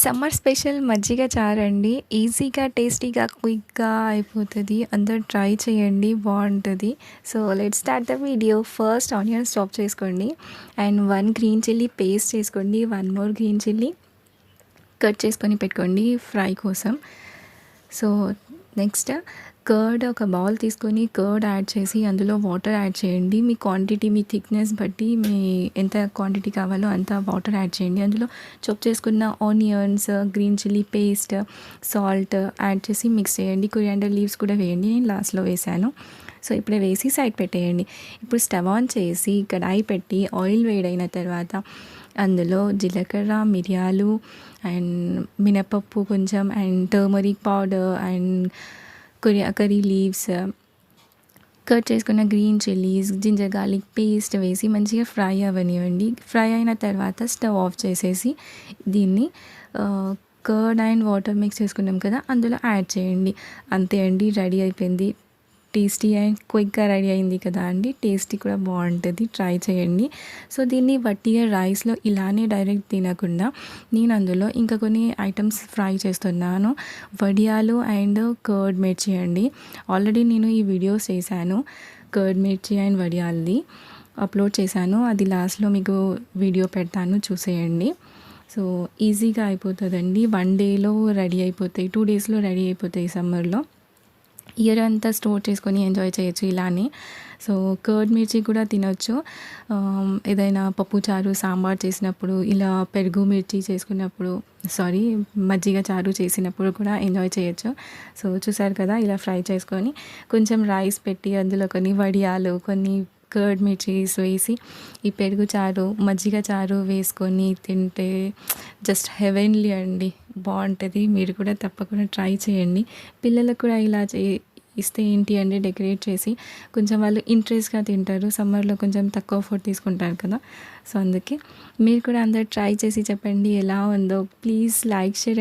Summer special మజ్జిగ చారండి. ఈజీగా టేస్టీగా క్విక్గా అయిపోతుంది. అందరు ట్రై చేయండి బాగుంటుంది. So let start the video first onions chop చేసుకోండి. And one green chilli paste చేసుకోండి. One more green chilli cut చేసుకొని పెట్టుకోండి ఫ్రై కోసం. సో నెక్స్ట్ కర్డ్ ఒక బౌల్ తీసుకొని కర్డ్ యాడ్ చేసి అందులో వాటర్ యాడ్ చేయండి. మీ క్వాంటిటీ మీ థిక్నెస్ బట్టి మీ ఎంత క్వాంటిటీ కావాలో అంత వాటర్ యాడ్ చేయండి. అందులో చొప్ చేసుకున్న onions green chilli paste salt add చేసి మిక్స్ చేయండి. కొరియాండర్ లీవ్స్ కూడా వేయండి. నేను లాస్ట్లో వేసాను. సో ఇప్పుడే వేసి సైడ్ పెట్టేయండి. ఇప్పుడు స్టవ్ ఆన్ చేసి కడాయి పెట్టి ఆయిల్ వేడైన తర్వాత అందులో జీలకర్ర మిరియాలు అండ్ మినపప్పు కొంచెం అండ్ టర్మరిక్ పౌడర్ అండ్ కొరియా కర్రీ లీవ్స్ కట్ చేసుకున్న green chillies ginger garlic paste వేసి మంచిగా ఫ్రై అవనివ్వండి ఫ్రై అయిన తర్వాత స్టవ్ ఆఫ్ చేసేసి దీన్ని కర్డ్ అండ్ వాటర్ మిక్స్ చేసుకున్నాం కదా అందులో యాడ్ చేయండి. అంతే అండి రెడీ అయిపోయింది. టేస్టీ అండ్ క్విక్గా రెడీ అయింది కదా అండి. టేస్టీ కూడా బాగుంటుంది. ట్రై చేయండి. సో దీన్ని వట్టిగా రైస్లో ఇలానే డైరెక్ట్ తినకుండా నేను అందులో ఇంకా కొన్ని ఐటమ్స్ ఫ్రై చేస్తున్నాను. వడియాలు అండ్ కర్డ్ మిర్చి అండి. ఆల్రెడీ నేను ఈ వీడియోస్ చేశాను. కర్డ్ మిర్చి అండ్ వడియాల్ది అప్లోడ్ చేశాను. అది లాస్ట్లో మీకు వీడియో పెడతాను. చూసేయండి. సో ఈజీగా అయిపోతుందండి. వన్ డేలో రెడీ అయిపోతాయి. టూ డేస్లో రెడీ అయిపోతాయి సమ్మర్లో. ఇయర్ అంతా స్టోర్ చేసుకొని ఎంజాయ్ చేయొచ్చు ఇలానే. సో కర్డ్ మిర్చి కూడా తినొచ్చు. ఏదైనా పప్పు చారు సాంబార్ చేసినప్పుడు ఇలా పెరుగు మిర్చి చేసుకున్నప్పుడు సారీ మజ్జిగ చారు చేసినప్పుడు కూడా ఎంజాయ్ చేయొచ్చు. సో చూసారు కదా ఇలా ఫ్రై చేసుకొని కొంచెం రైస్ పెట్టి అందులో కొన్ని వడియాలు కొన్ని కర్డ్ మిర్చీస్ వేసి ఈ పెరుగు చారు మజ్జిగ చారు వేసుకొని తింటే జస్ట్ హెవెన్లీ అండి. బాగుంటుంది. మీరు కూడా తప్పకుండా ట్రై చేయండి. పిల్లలకు కూడా ఇలా చే ఇస్తే ఏంటి అంటే డెకరేట్ చేసి కొంచెం వాళ్ళు ఇంట్రెస్ట్గా తింటారు. సమ్మర్లో కొంచెం తక్కువ ఫుడ్ తీసుకుంటారు కదా. సో అందుకే మీరు కూడా అందరు ట్రై చేసి చెప్పండి ఎలా ఉందో. Please like share